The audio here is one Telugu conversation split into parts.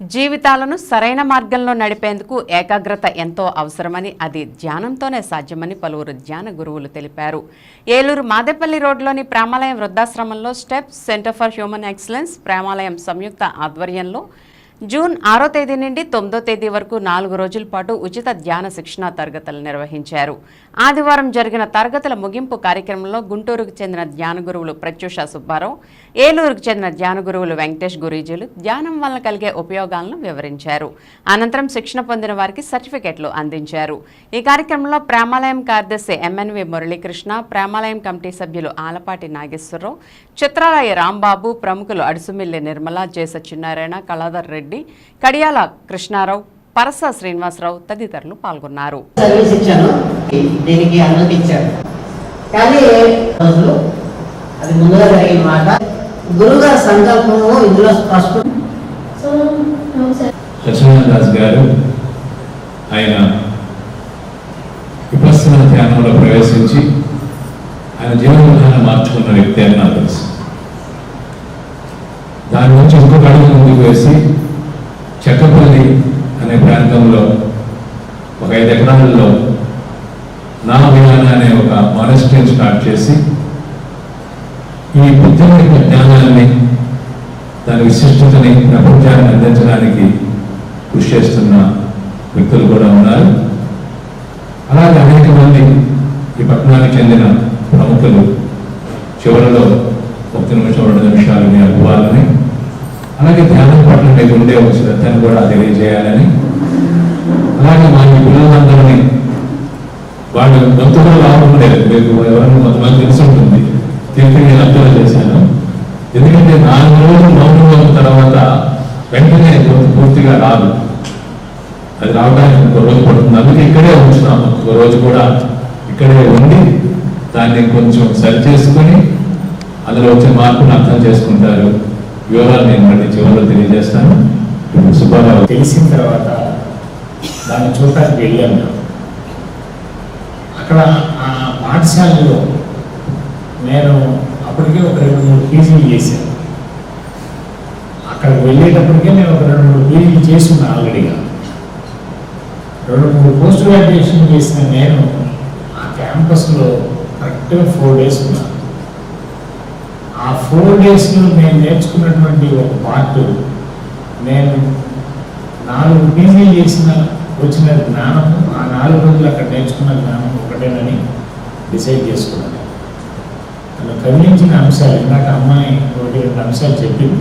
జీవితాలను సరైన మార్గంలో నడిపేందుకు ఏకాగ్రత ఎంతో అవసరమని అది ధ్యానంతోనే సాధ్యమని పలువురు ధ్యాన గురువులు తెలిపారు. ఏలూరు మాదేపల్లి రోడ్లోని ప్రేమాలయం వృద్ధాశ్రమంలో steps centre for human excellence Premalayam సంయుక్త ఆధ్వర్యంలో జూన్ ఆరో తేదీ నుండి తొమ్మిదో తేదీ వరకు నాలుగు రోజుల పాటు ఉచిత ధ్యాన శిక్షణా తరగతులు నిర్వహించారు. ఆదివారం జరిగిన తరగతుల ముగింపు కార్యక్రమంలో గుంటూరుకు చెందిన ధ్యాన గురువులు ప్రత్యూష సుబ్బారావు ఏలూరుకు చెందిన ధ్యాన గురువులు వెంకటేష్ గురీజులు ధ్యానం వల్ల కలిగే ఉపయోగాలను వివరించారు. అనంతరం శిక్షణ పొందిన వారికి సర్టిఫికెట్లు అందించారు. ఈ కార్యక్రమంలో ప్రేమాలయం కార్యదర్శి ఎంఎన్వి మురళీకృష్ణ ప్రేమాలయం కమిటీ సభ్యులు ఆలపాటి నాగేశ్వరరావు చిత్రాలయ రాంబాబు ప్రముఖులు అడుసుమిల్లి నిర్మల జే చిన్నారాయణ కళాధర్ రెడ్డి కడియాల కృష్ణారావు పరస శ్రీనివాసరావు తదితరులు పాల్గొన్నారు. సర్వీస్ ఇచ్చాను. దీనికి అనుమతి ఇచ్చాను కానీ రోజులు అది ముందుగా జరిగిన మాట. గురుగారి సంకల్పము ఇందులో స్పష్టం. So no, sir. Lakshminath Das గారు ఆయన విపස්සన ధ్యానంలో ప్రవేశించి ఆయన జీవన విధానం మార్చుకున్న వ్యక్తి అని నాకు తెలుసు. దాని నుంచి ఇంకొక అడుగు ముందుకు వేసి అనే ఒక ఐదు ఎకరాలలో నా విధాన అనే ఒక మానస్ట్రీని స్టార్ట్ చేసి ఈ బుద్ధి యొక్క జ్ఞానాన్ని దాని విశిష్టతని ప్రపంచాన్ని అందించడానికి కృషి చేస్తున్న వ్యక్తులు కూడా ఉన్నారు. అలాగే అనేక మంది ఈ పట్టణానికి చెందిన ప్రముఖులు చివరిలో ఒక నిమిషం రెండు నిమిషాలని అవ్వాలని అనుభవాలని అలాగే ధ్యానం పట్ల మీకు ఉండే ఒక శ్రద్ధను కూడా తెలియజేయాలని అలాగే మా ఈ పిల్లలందరినీ వాళ్ళు గొంతుగా రావట్లేదు మీకు ఎవరైనా కొంతమంది తెలిసి ఉంటుంది. దీనికి నేను అర్థం చేశాను. ఎందుకంటే నాలుగు రోజులు మౌనంగా ఉన్న తర్వాత వెంటనే పూర్తిగా రాదు. అది రావడానికి ఇంకో రోజు పడుతుంది. అందుకే ఇక్కడే ఉంచుతాము ఒక రోజు కూడా ఇక్కడే ఉండి దాన్ని కొంచెం సరి చేసుకొని అందులో వచ్చే మార్పును అర్థం చేసుకుంటారు. వివరాలు నేను మళ్ళీ చివరిలో తెలియజేస్తాను. ఇప్పుడు సుబ్బారావు తెలిసిన తర్వాత దాన్ని చూడటానికి వెళ్ళాను అక్కడ ఆ పాఠశాలలో నేను అప్పటికే ఒక రెండు మూడు పీజీలు చేశాను. అక్కడికి వెళ్ళేటప్పటికే నేను ఒక రెండు మూడు పీజీలు చేస్తున్నాను ఆల్రెడీగా రెండు మూడు పోస్ట్ గ్రాడ్యుయేషన్ చేసిన నేను ఆ క్యాంపస్లో కరెక్ట్గా ఫోర్ డేస్ ఉన్నాను. ఆ ఫోర్ డేస్లో నేను నేర్చుకున్నటువంటి ఒక పార్ట్ నేను నాలుగు పీజీలు చేసిన వచ్చిన జ్ఞానము ఆ నాలుగు రోజులు అక్కడ నేర్చుకున్న జ్ఞానం ఒకటేనని డిసైడ్ చేసుకున్నాను. నన్ను కదిలించిన అంశాలు ఇందాక అమ్మాయి ఒకటి రెండు అంశాలు చెప్పింది.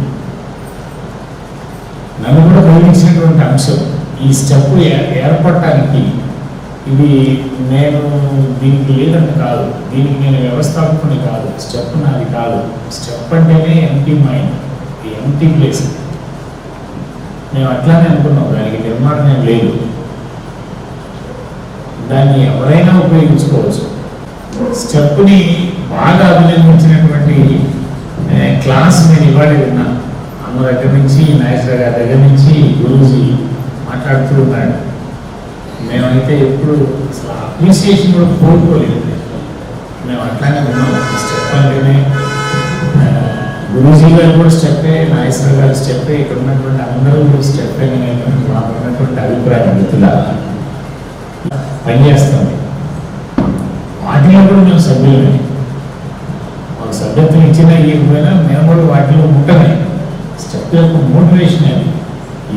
నన్ను కూడా కదిలించినటువంటి అంశం ఈ స్టెప్ ఏర్పడటానికి ఇది నేను దీనికి లేదని కాదు దీనికి నేను వ్యవస్థాపకుని కాదు స్టెప్ నాది కాదు. స్టెప్ అంటేనే ఎంటీ మైండ్ ఎంటీ ప్లేస్ మేము అట్లానే అనుకున్నాం దానికి నిర్మాణం ఏం లేదు. దాన్ని ఎవరైనా ఉపయోగించుకోవచ్చు. స్టెప్ని బాగా అభినందించినటువంటి క్లాస్ నేను ఇవాళ విన్నాను అమ్మ దగ్గర నుంచి నాగేశ్వర గారి దగ్గర నుంచి గురూజీ మాట్లాడుతూ ఉన్నాడు. మేమైతే ఎప్పుడు అసలు అప్రిసియేషన్ కూడా కోరుకోలేదు మేము అట్లానే ఉన్నాం. స్టెప్ అంటేనే గురూజీ గారు కూడా స్టెప్పే నాగేశ్వర గారు స్టెప్పే. ఇక్కడ ఉన్నటువంటి అందరూ కూడా స్టెప్పే నేను ఉన్నటువంటి అభిప్రాయం. మిత్రుల పనిచేస్తాం. వాటిలో కూడా మేము సభ్యులమే. మాకు సభ్యత్వం ఇచ్చినా ఇవ్వకపోయినా మేము కూడా వాటిలో ఉండమే స్టెప్ యొక్క మోటివేషన్ అది.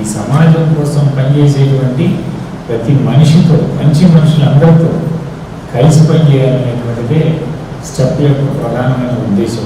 ఈ సమాజం కోసం పనిచేసేటువంటి ప్రతి మనిషితో మంచి మనుషులందరితో కలిసి పనిచేయాలనేటువంటిదే స్టెప్ యొక్క ప్రధానమైన ఉద్దేశం.